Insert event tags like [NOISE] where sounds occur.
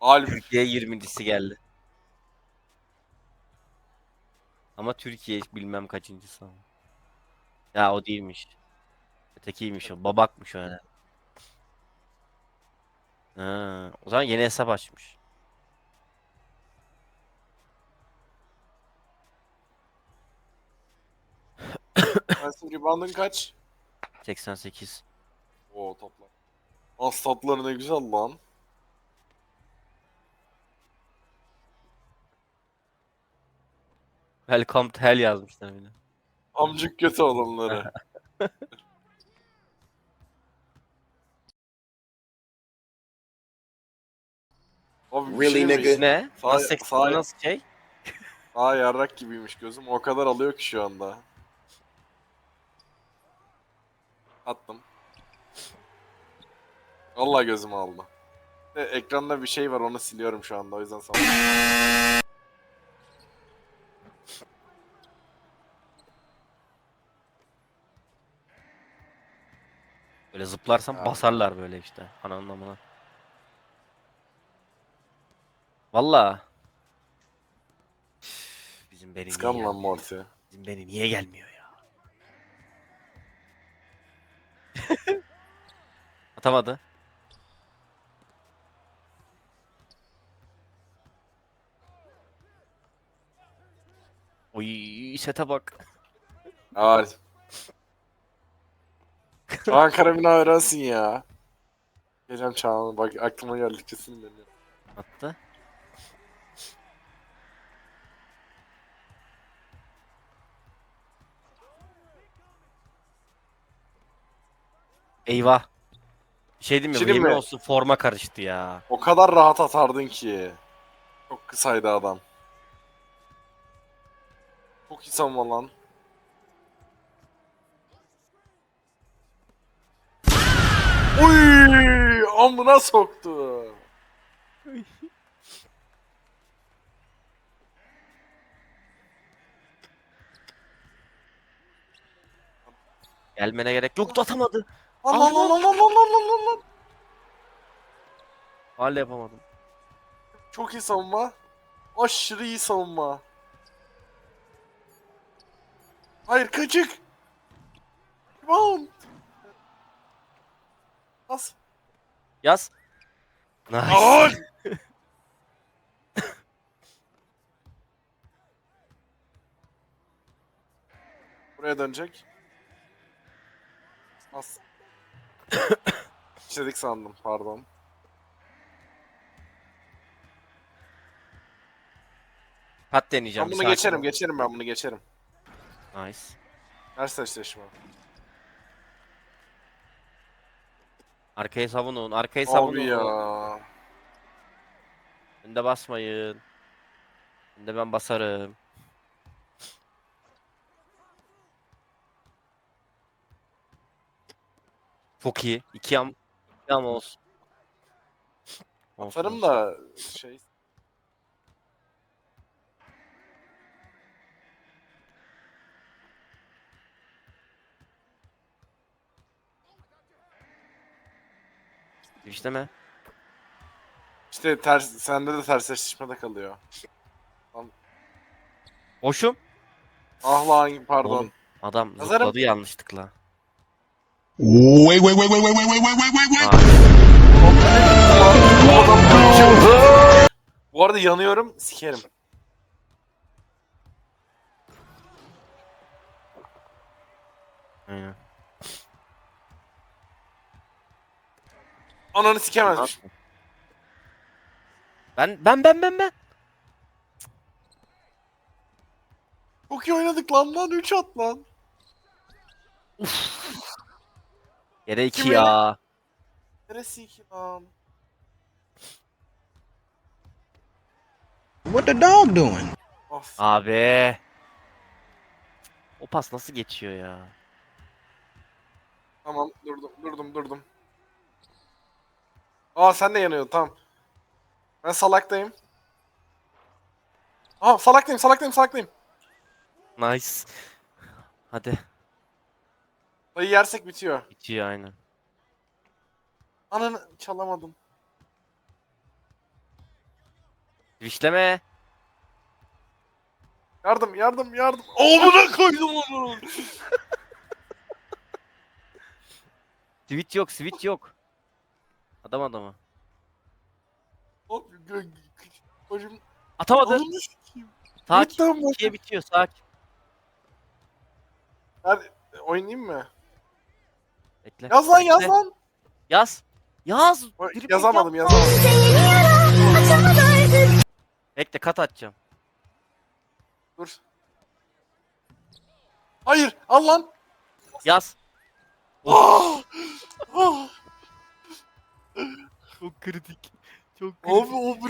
Alp. Türkiye 20.si geldi. Ama Türkiye bilmem kaçıncısı ama. Ya o değilmiş. Ötekiymiş o. Babakmış o yani. Ha, o zaman yeni hesap açmış. Defensive rebound'ın kaç? 88. Oo topla. Lan statları ne güzel lan. Welcome to hell yazmışlar bir de. Amcık kötü olanları. [LAUGHS] Abi bir Really, şey mi? nigga? Ne? Sağ- Nasıl, seks- sağ- nasıl şey? Aa yarrak gibiymiş gözüm. O kadar alıyor ki şu anda. Attım. Vallahi gözüm aldı. E, ekranda bir şey var onu siliyorum şu anda o yüzden sana. Böyle zıplarsam Ha. basarlar böyle işte. Ananın amına. Valla. Bizim beni niye Sıkan lan gelmiyor? Morty. Bizim beni niye gelmiyor ya? [LAUGHS] Atamadı. Oy sete bak. Aa. [LAUGHS] Ankara bina öğrensin ya. Geleceğim Çağan'a bak aklıma geldikçe sinirleniyorum. Attı. Eyvah. Bir şey diyeyim mi? Bir şey yemin mi? olsun forma karıştı ya. O kadar rahat atardın ki. Çok kısaydı adam. Çok iyi savunma lan. Uy, amına soktu. Gelmene gerek yoktu atamadı. Lan lan lan lan lan lan. Hala yapamadım. Çok iyi savunma. Aşırı iyi savunma. Hayır kaçık. Rebound. Bas. Yaz. Nice. [LAUGHS] Buraya dönecek. Bas. İşledik sandım pardon. Pat deneyeceğim. Ben bir bunu sakin geçerim ol. geçerim ben bunu geçerim. Nice. Ters eşleşme. Arkayı savunun. Arkayı savunun. Abi ya. Önde basmayın. Önde ben basarım. Çok iyi. İki am, iki am olsun. Atarım da şey İşte mi? işte ters sende de ters eşleşmede kalıyor. Boşum. Ah lan pardon. Oğlum, Adam Yazarım. zıpladı yanlışlıkla. Wait, wait, wait, wait, wait, wait, wait, wait, wait, wait, wait. Nice. Bu adam kaçıyor. Bu arada yanıyorum sikerim. Aynen. Ananı sikemezmiş. Ben ben ben ben ben. Çok iyi oynadık lan lan 3 at lan. Yere iki Kim ya. Neresi 2 lan? What the dog doing? Of. Abi. O pas nasıl geçiyor ya? Tamam durdum durdum durdum. Aa sen de yanıyorsun tamam. Ben salaktayım. Aa salaktayım salaktayım salaktayım. Nice. Hadi. Dayı yersek bitiyor. Bitiyor aynen. Ananı çalamadım. Twitchleme. Yardım yardım yardım. [LAUGHS] Oğluna koydum onu. [LAUGHS] Switch yok, switch yok. Adam adamı. Hop, gö- gö- Hocam. Atamadı. Sakin. Lütfen bak. İkiye bitiyor sakin. Hadi oynayayım mı? Bekle. Yaz lan yaz Bekle. lan. Yaz. Yaz. Oy, Yazamadım yap. yazamadım. Bekle kat atacağım. Dur. Hayır al lan. Yaz. Ah! Çok kritik. Çok Abi o blok